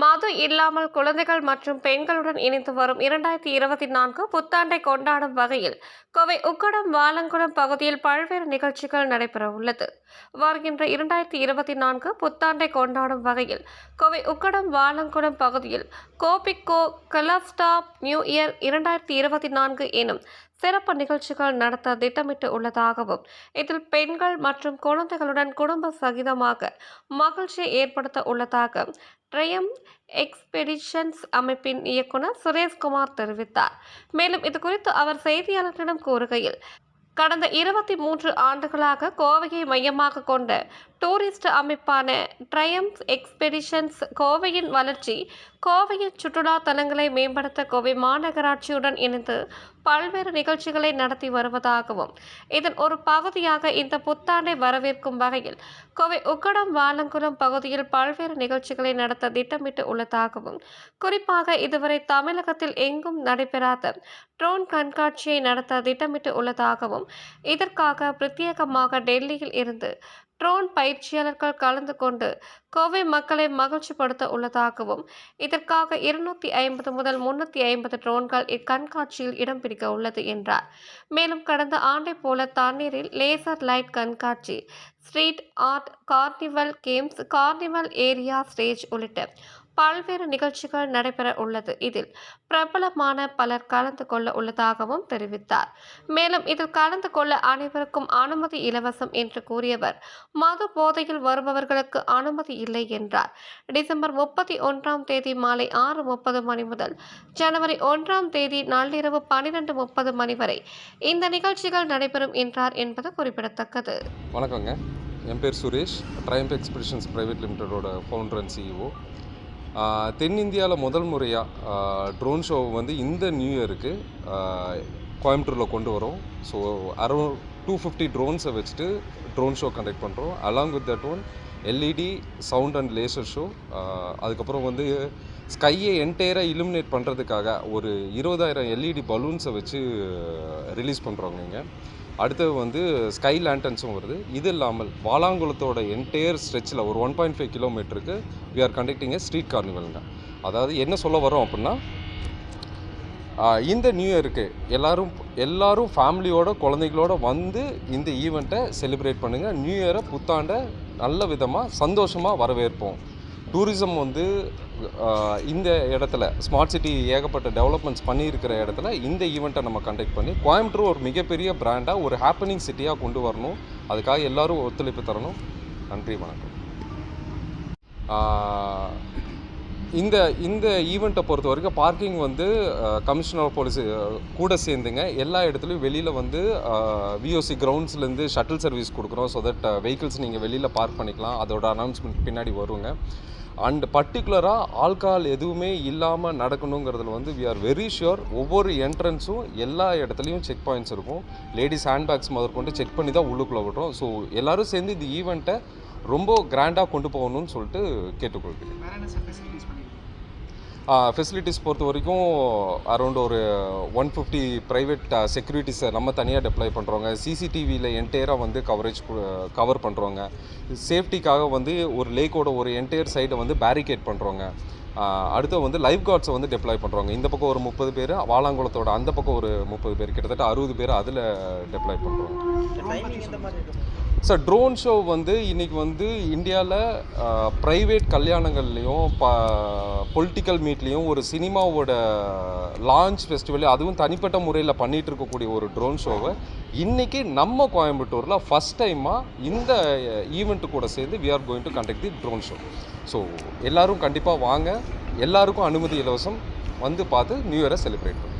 மது இல்லாமல் குழந்தைகள் மற்றும் பெண்களுடன் இணைந்து வரும் இரண்டாயிரத்தி இருபத்தி நான்கு புத்தாண்டை கொண்டாடும் வகையில் கோவை உக்கடம் வாலங்குளம் பகுதியில் பல்வேறு நிகழ்ச்சிகள் நடைபெற உள்ளது. வருகின்ற இரண்டாயிரத்தி இருபத்தி நான்கு புத்தாண்டை கொண்டாடும் வகையில் கோவை உக்கடம் வாலங்குளம் பகுதியில் கோபிக்கோ கலப்ஸ்டாப் நியூ இயர் இரண்டாயிரத்தி இருபத்தி நான்கு எனும் சிறப்பு நிகழ்ச்சிகள் நடத்த திட்டமிட்டு உள்ளதாகவும் இதில் பெண்கள் மற்றும் குழந்தைகளுடன் குடும்ப சகிதமாக மகிழ்ச்சியை ஏற்படுத்த உள்ளதாக ட்ரயம் எக்ஸ்பெடிஷன்ஸ் அமைப்பின் இயக்குனர் சுரேஷ்குமார் தெரிவித்தார். மேலும் இது குறித்து அவர் செய்தியாளர்களிடம் கூறுகையில் கடந்த இருபத்தி மூன்று ஆண்டுகளாக கோவையை மையமாக கொண்ட டூரிஸ்ட் அமைப்பான ட்ரையம்ஸ் எக்ஸ்பெடிஷன்ஸ் கோவையின் வளர்ச்சி கோவையின் சுற்றுலா தலங்களை மேம்படுத்த கோவை மாநகராட்சியுடன் இணைந்து பல்வேறு நிகழ்ச்சிகளை நடத்தி வருவதாகவும் இதன் ஒரு பகுதியாக இந்த புத்தாண்டை வரவேற்கும் வகையில் கோவை உக்கடம் வாலங்குளம் பகுதியில் பல்வேறு நிகழ்ச்சிகளை நடத்த திட்டமிட்டு உள்ளதாகவும் குறிப்பாக இதுவரை தமிழகத்தில் எங்கும் நடைபெறாத ட்ரோன் கண்காட்சியை நடத்த திட்டமிட்டு உள்ளதாகவும் இதற்காக பிரத்யேகமாக டெல்லியில் இருந்து ட்ரோன் பயிற்சியாளர்கள் கலந்து கொண்டு கோவை மக்களை மகிழ்ச்சிப்படுத்த உள்ளதாகவும் இதற்காக இருநூத்தி ஐம்பது முதல் முன்னூற்றி ஐம்பது ட்ரோன்கள் இக்கண்காட்சியில் இடம் பிடிக்க உள்ளது என்றார். மேலும் கடந்த ஆண்டை போல தண்ணீரில் லேசர் லைட் கண்காட்சி street art carnival games carnival area stage உள்ளிட்ட பல்வேறு நிகழ்ச்சிகள் நடைபெற உள்ளது. இதில் பிரபலமான பலர் கலந்து கொள்ள உள்ளதாகவும் தெரிவித்தார். மேலும் இதில் கலந்து கொள்ள அனைவருக்கும் அனுமதி இலவசம் என்று கூறியவர் மது போதையில் வருபவர்களுக்கு அனுமதி இல்லை என்றார். டிசம்பர் முப்பத்தி ஒன்றாம் தேதி மாலை ஆறு முப்பது மணி முதல் ஜனவரி ஒன்றாம் தேதி நள்ளிரவு பன்னிரண்டு முப்பது மணி வரை இந்த நிகழ்ச்சிகள் நடைபெறும் என்றார் என்பது குறிப்பிடத்தக்கது. வணக்கங்க. என் பேர் சுரேஷ். ட்ரைம்ப் எக்ஸ்பிடிஷன்ஸ் ப்ரைவேட் லிமிடெடோட ஃபவுண்டர் அண்ட் சிஇஓ தென்னிந்தியாவில் முதல் முறையாக ட்ரோன் ஷோ வந்து இந்த நியூ இயருக்கு கோயம்புத்தூரில் கொண்டு வரோம். ஸோ அரௌண்ட் டூ ஃபிஃப்டி ட்ரோன்ஸை வச்சுட்டு ட்ரோன் ஷோ கண்டக்ட் பண்ணுறோம் along with that one LED sound and laser show அதுக்கப்புறம் வந்து ஸ்கையை என்டையராக இலுமினேட் பண்ணுறதுக்காக ஒரு இருபதாயிரம் எல்இடி பலூன்ஸை வச்சு ரிலீஸ் பண்ணுறோங்க இங்கே. அடுத்தது வந்து ஸ்கை லேண்டன்ஸும் வருது. இது இல்லாமல் வாலாங்குளத்தோட என்டையர் ஸ்ட்ரெச்சில் ஒரு ஒன் பாயிண்ட் ஃபைவ் கிலோமீட்டருக்கு we are conducting a street கார்னிவலுங்க அதாவது என்ன சொல்ல வரோம் அப்படின்னா இந்த நியூ இயருக்கு எல்லோரும் எல்லாரும் ஃபேமிலியோட குழந்தைகளோட வந்து இந்த ஈவெண்ட்டை செலிப்ரேட் பண்ணுங்கள் நியூ இயரை புத்தாண்டை நல்ல விதமாக சந்தோஷமாக வரவேற்போம். டூரிசம் வந்து இந்த இடத்துல ஸ்மார்ட் சிட்டி ஏகப்பட்ட டெவலப்மெண்ட்ஸ் பண்ணியிருக்கிற இடத்துல இந்த ஈவெண்ட்டை நம்ம கண்டக்ட் பண்ணி கோயம்புத்தூர் ஒரு மிகப்பெரிய பிராண்டாக ஒரு ஹாப்பனிங் சிட்டியாக கொண்டு வரணும். அதுக்காக எல்லாரும் ஒத்துழைப்பு தரணும். நன்றி வணக்கம். இந்த இந்த ஈவெண்ட்டை பொறுத்த வரைக்கும் பார்க்கிங் வந்து கமிஷனர் ஆஃப் போலீஸ் கூட சேர்ந்துங்க. எல்லா இடத்துலையும் வெளியில் வந்து விஓசி கிரவுண்ட்ஸ்லேருந்து ஷட்டில் சர்வீஸ் கொடுக்குறோம். ஸோ தட் வெஹிக்கிள்ஸ் நீங்கள் வெளியில் பார்க் பண்ணிக்கலாம். அதோட அனௌன்ஸ்மெண்ட் பின்னாடி வருங்க. அண்ட் பர்டிகுலராக ஆல்கஹால் எதுவுமே இல்லாமல் நடக்கணுங்கிறதுல வந்து வி ஆர் வெரி ஷியோர் ஒவ்வொரு என்ட்ரன்ஸும் எல்லா இடத்துலையும் செக் பாயிண்ட்ஸ் இருக்கும். லேடிஸ் ஹேண்ட்பேக்ஸ் முதற்கொண்டு செக் பண்ணி தான் உள்ளுக்குள்ளே விடுறோம். ஸோ எல்லாரும் சேர்ந்து இந்த ஈவெண்ட்டை ரொம்ப கிராண்டாக கொண்டு போகணும்னு சொல்லிட்டு கேட்டுக்கொள்கிறேன். ஃபெசிலிட்டிஸ் பொறுத்த வரைக்கும் அரௌண்ட் ஒரு ஒன் ஃபிஃப்டி ப்ரைவேட் செக்யூரிட்டிஸை நம்ம தனியாக டெப்ளை பண்ணுறோங்க சிசிடிவியில் என்டையராக வந்து கவரேஜ் கவர் பண்ணுறோங்க சேஃப்டிக்காக வந்து ஒரு லேக்கோட ஒரு என்டையர் சைடை வந்து பேரிகேட் பண்ணுறோங்க அடுத்து வந்து லைஃப் கார்ட்ஸை வந்து டெப்ளாய் பண்ணுறோங்க இந்த பக்கம் ஒரு முப்பது பேர் வாலாங்குளத்தோட அந்த பக்கம் ஒரு முப்பது பேர். கிட்டத்தட்ட அறுபது பேர் அதில் டெப்ளாய் பண்ணுறோங்க சார் ட்ரோன் ஷோ வந்து இன்றைக்கி வந்து இந்தியாவில் ப்ரைவேட் கல்யாணங்கள்லேயும் ப பொலிட்டிக்கல் மீட்லேயும் ஒரு சினிமாவோட லான்ச் ஃபெஸ்டிவல் அதுவும் தனிப்பட்ட முறையில் பண்ணிகிட்டு இருக்கக்கூடிய ஒரு ட்ரோன் ஷோவை இன்றைக்கி நம்ம கோயம்புத்தூரில் ஃபஸ்ட் டைமாக இந்த ஈவெண்ட்டு கூட சேர்ந்து we are going to conduct the drone show so எல்லோரும் கண்டிப்பாக வாங்க. எல்லாருக்கும் அனுமதி இலவசம். வந்து பார்த்து நியூ இயரை செலிப்ரேட் பண்ணுவோம்